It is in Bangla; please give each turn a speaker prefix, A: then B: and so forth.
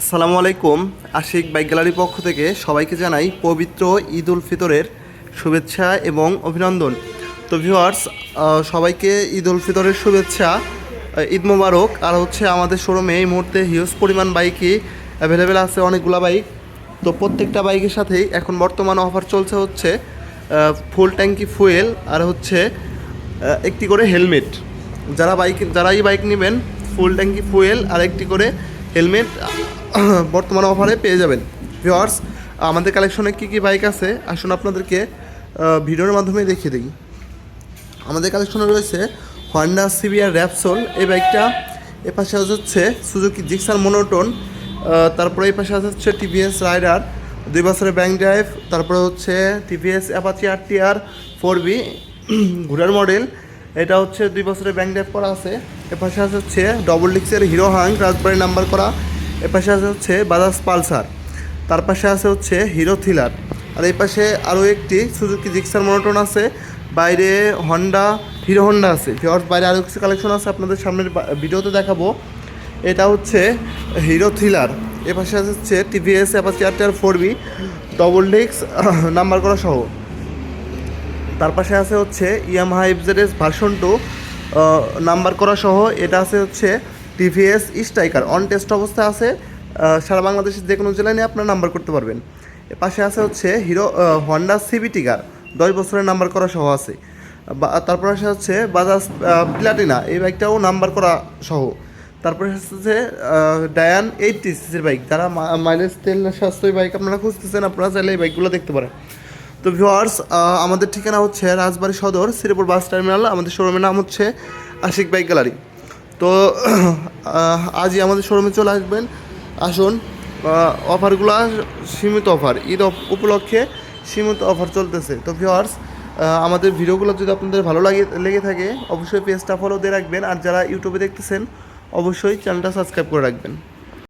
A: আসসালামু আলাইকুম। আশিক বাইক গ্যালারির পক্ষ থেকে সবাইকে জানাই পবিত্র ঈদ উল ফিতরের শুভেচ্ছা এবং অভিনন্দন। তো ভিউয়ার্স সবাইকে ঈদ উল ফিতরের শুভেচ্ছা ঈদ মোবারক। আর হচ্ছে আমাদের শোরুমে এই মুহূর্তে হিউজ পরিমাণ বাইকই অ্যাভেলেবেল আছে, অনেকগুলো বাইক। তো প্রত্যেকটা বাইকের সাথেই এখন বর্তমানে অফার চলছে হচ্ছে ফুল ট্যাঙ্কি ফুয়েল আর হচ্ছে একটি করে হেলমেট যারা বাইক যারা এই বাইক নেবেন ফুল ট্যাঙ্কি ফুয়েল আর একটি করে হেলমেট বর্তমানে অফারে পেয়ে যাবেন। ভিওয়ার্স আমাদের কালেকশনে কী কী বাইক আছে? আসুন আপনাদেরকে ভিডিওর মাধ্যমে দেখিয়ে দিই। আমাদের কালেকশনে রয়েছে হন্ডা সিবিআর র্যাপসোল এই বাইকটা এ পাশে হচ্ছে সুজুকি জিক্সার মোনোটোন তারপরে এই পাশে হচ্ছে টিভিএস রাইডার দুই বছরের ব্যাংক ড্রাইভ তারপরে হচ্ছে TVS Apache R T R four V ঘোড়ার মডেল এটা হচ্ছে দুই বছরের ব্যাংক ড্রাইভ করা আছে। এ পাশে আছে হচ্ছে ডবল ডিক্সের হিরো হাং রাজবাড়ি নাম্বার করা। এ পাশে আছে হচ্ছে বাজাজ পালসার। তার পাশে আছে হচ্ছে হিরো থ্রিলার। আর এই পাশে আরও একটি সুজুকি জিক্সার মনোটন আছে। বাইরে হন্ডা, হিরো হন্ডা আছে। ভিওর্স বাইরে আরও কিছু কালেকশন আছে আপনাদের সামনের ভিডিওতে দেখাবো। এটা হচ্ছে হিরো থ্রিলার। এ পাশে আছে হচ্ছে TVS Apache R four V double ডিক্স নাম্বার করা সহ। তার পাশে আছে হচ্ছে Yamaha FZS version two number করা সহ। এটা আছে হচ্ছে টিভিএস স্ট্রাইকার অন টেস্ট অবস্থায় আছে সারা বাংলাদেশের যে কোনো জেলায় নিয়ে আপনারা নাম্বার করতে পারবেন। পাশে আছে হচ্ছে হিরো হন্ডা সিবি টিকার দশ বছরের নাম্বার করা সহ আছে। তারপর আসে হচ্ছে বাজাজ প্লাটিনা এই বাইকটাও নাম্বার করা সহ। তারপরে হচ্ছে ডায়ান এইটটি সিসির বাইক যারা মাইলেজ তেল সাশ্রয়ী বাইক আপনারা খুঁজতেছেন, আপনারা চাইলে এই বাইকগুলো দেখতে পারেন। তো ভিওয়ার্স আমাদের ঠিকানা হচ্ছে রাজবাড়ি সদর, শ্রীপুর বাস টার্মিনাল, আমাদের শোরুমের নাম হচ্ছে আশিক বাইক গ্যালারি তো আজই আমাদের শোরুমে চলে আসবেন। আসুন অফারগুলো সীমিত অফার ঈদ উপলক্ষে সীমিত অফার চলতেছে। তো ভিওয়ার্স আমাদের ভিডিওগুলো যদি আপনাদের ভালো লাগে, লেগে থাকে, অবশ্যই পেজটা ফলো দিয়ে রাখবেন। আর যারা ইউটিউবে দেখতেছেন, অবশ্যই চ্যানেলটা সাবস্ক্রাইব করে রাখবেন।